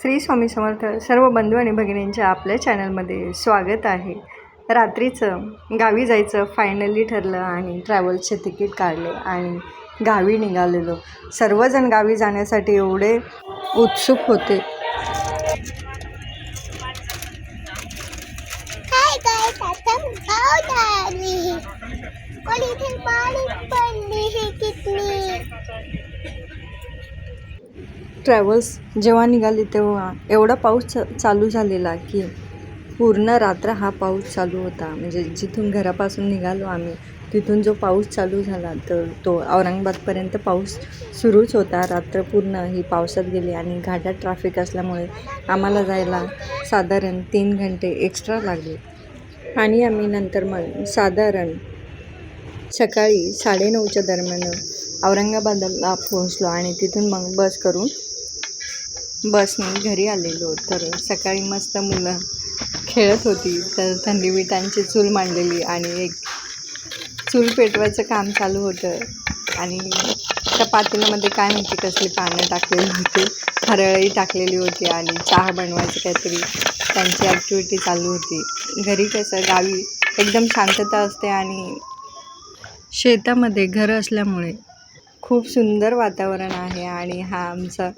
श्री स्वामी समर्थ सर्व बंधू आणि भगिनींच्या आपल्या चॅनलमध्ये स्वागत आहे. रात्रीचं गावी जायचं फायनली ठरलं आणि ट्रॅव्हल्सचे तिकीट काढले आणि गावी निघालेलो. सर्वजण गावी जाण्यासाठी एवढे उत्सुक होते. पाणी पडली हे कितनी ट्रॅव्हल्स जेव्हा निघाली तेव्हा एवढा पाऊस चालू झालेला की पूर्ण रात्र हा पाऊस चालू होता. म्हणजे जिथून घरापासून निघालो आम्ही तिथून जो पाऊस चालू झाला तर तो औरंगाबादपर्यंत पाऊस सुरूच होता. रात्र पूर्ण ही पावसात गेली आणि घाटात ट्रॅफिक असल्यामुळे आम्हाला जायला साधारण तीन घंटे एक्स्ट्रा लागले. आणि आम्ही नंतर मग साधारण सकाळी साडेनऊच्या दरम्यान औरंगाबादला पोहोचलो आणि तिथून मग बस करून बसने घरी आलेलो तर सकाळी मस्त मुलं खेळत होती तर थंडी विटांची चूल मांडलेली आणि एक चूल पेटवायचं काम चालू होतं आणि त्या पातेल्यामध्ये काय माहिती कसली पानं टाकलेली होती हरळही टाकलेली होती आणि चहा बनवायचं काहीतरी त्यांची ॲक्टिव्हिटी चालू होती. घरी कसं गावी एकदम शांतता असते आणि शेतामध्ये घरं असल्यामुळे खूप सुंदर वातावरण आहे आणि हा आमचा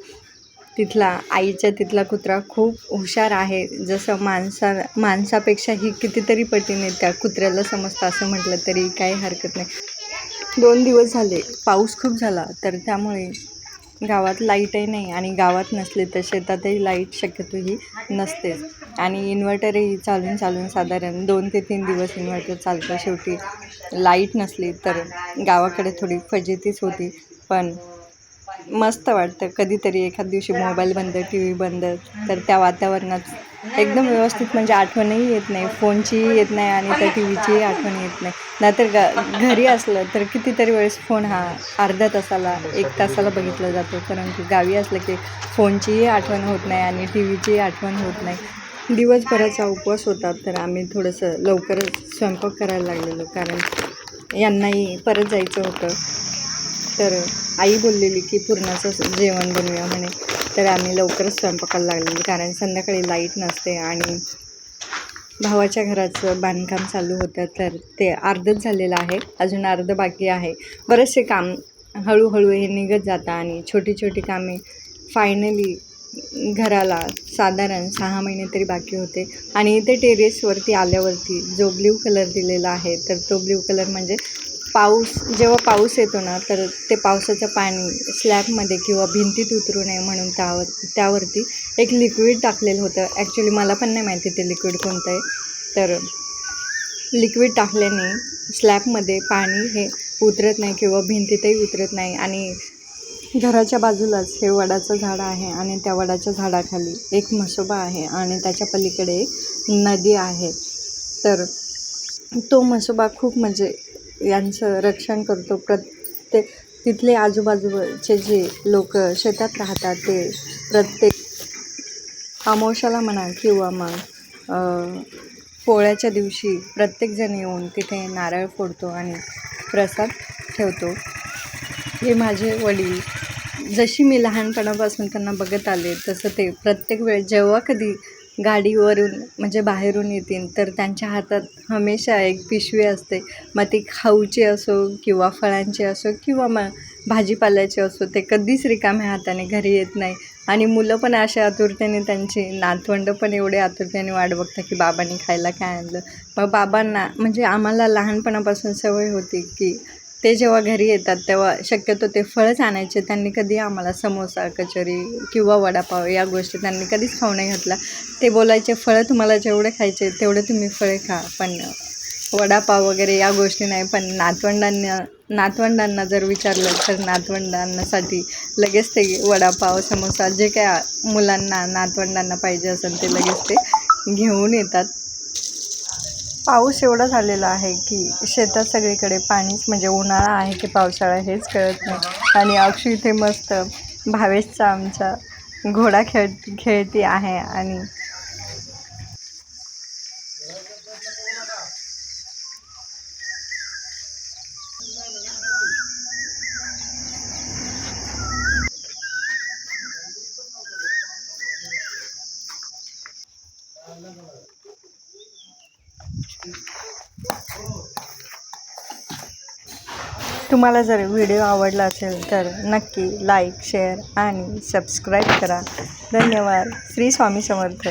तिथला आईच्या तिथला कुत्रा खूप हुशार आहे. जसं माणसा माणसापेक्षा ही कितीतरी पटीने त्या कुत्र्याला समजतं असं म्हटलं तरी काही हरकत नाही. दोन दिवस झाले पाऊस खूप झाला तर त्यामुळे गावात लाईटही नाही आणि गावात नसले तर शेतातही लाइट शक्यतो ही नसतेच. आणि इन्व्हर्टरही चालून चालून साधारण दोन ते तीन दिवस इन्व्हर्टर चालतं. शेवटी लाइट नसली तर गावाकडे थोडी फजितीच होती. पण मस्त वाटतं. कधीतरी एखाद दिवशी मोबाईल बंद टी व्ही बंद तर त्या वातावरणात एकदम व्यवस्थित म्हणजे आठवणही येत नाही. फोनचीही येत नाही आणि त्या टी व्हीचीही आठवण येत नाही. नाहीतर ग घरी असलं तर कितीतरी वेळेस फोन हा अर्ध्या तासाला एक तासाला बघितला जातो. परंतु गावी असलं की फोनचीही आठवण होत नाही आणि टी व्हीचीही आठवण होत नाही. दिवसभराचा उपवास होता तर आम्ही थोडंसं लवकरच स्वयंपाक करायला लागलेलो. कारण यांनाही परत जायचं होतं. तर आई बोललेली की पूर्णाचं जेवण बनवूया म्हणे. तर आम्ही लवकरच स्वयंपाकाला लागलेली कारण संध्याकाळी लाइट नसते आणि भावाच्या घराचं बांधकाम चालू होतं तर ते अर्धच झालेलं आहे. अजून अर्ध बाकी आहे. बरेचसे काम हळूहळू हे निघत जातं आणि छोटी छोटी कामे फायनली घराला साधारण सहा महिने तरी बाकी होते. आणि इथे टेरेसवरती आल्यावरती जो ब्ल्यू कलर दिलेला आहे तर तो ब्ल्यू कलर म्हणजे पाऊस जेव्हा पाऊस येतो ना तर ते पावसाचं पाणी स्लॅबमध्ये किंवा भिंतीत उतरू नये म्हणून त्यावर त्यावरती एक लिक्विड टाकलेलं होतं. ॲक्च्युली मला पण नाही माहिती ते लिक्विड कोणतं आहे. तर लिक्विड टाकल्याने स्लॅबमध्ये पाणी हे उतरत नाही किंवा भिंतीतही उतरत नाही. आणि घराच्या बाजूलाच हे वडाचं झाड आहे आणि त्या वडाच्या झाडाखाली एक म्हसोबा आहे आणि त्याच्या पलीकडे एक नदी आहे. तर तो म्हसोबा खूप म्हणजे यांचं रक्षण करतो. प्रत्येक तिथले आजूबाजूचे जे लोक शेतात राहतात ते प्रत्येक अमावस्याला म्हणा किंवा मग पोळ्याच्या दिवशी प्रत्येकजण येऊन तिथे नारळ फोडतो आणि प्रसाद ठेवतो. हे माझे वडील जशी मी लहानपणापासून त्यांना बघत आले तसं ते प्रत्येक वेळ जेव्हा कधी गाडीवरून म्हणजे बाहेरून येतील तर त्यांच्या हातात हमेशा एक पिशवी असते. मग ती खाऊची असो किंवा फळांची असो किंवा मग भाजीपाल्याची असो ते कधीच रिकाम्या हाताने घरी येत नाही. आणि मुलं पण अशा आतुरतेने त्यांची नातवंड पण एवढे आतुरतेने वाट बघतात की बाबांनी खायला काय आणलं. मग बाबांना म्हणजे आम्हाला लहानपणापासून सवय होती की ते जेव्हा घरी येतात तेव्हा शक्यतो ते फळच आणायचे. त्यांनी कधी आम्हाला समोसा कचोरी किंवा वडापाव या गोष्टी त्यांनी कधीच खाऊ नाही घातला. ते बोलायचे फळं तुम्हाला जेवढे खायचे तेवढे तुम्ही फळे खा. पण वडापाव वगैरे या गोष्टी नाही. पण नातवंडांना नातवंडांना जर विचारलं तर नातवंडांसाठी लगेच ते वडापाव समोसा जे काय मुलांना नातवंडांना पाहिजे असेल ते लगेच ते घेऊन येतात. पाऊस एवढा झालेला आहे की शेतात सगळीकडे पाणीच म्हणजे उन्हाळा आहे की पावसाळा हेच कळत नाही. आणि अक्षू इथे मस्त भावेशचा आमचा घोडा खेळ खेळती आहे आणि तुम्हाला जर व्हिडिओ आवडला असेल तर नक्की लाईक शेअर आणि सबस्क्राईब करा. धन्यवाद. श्री स्वामी समर्थ.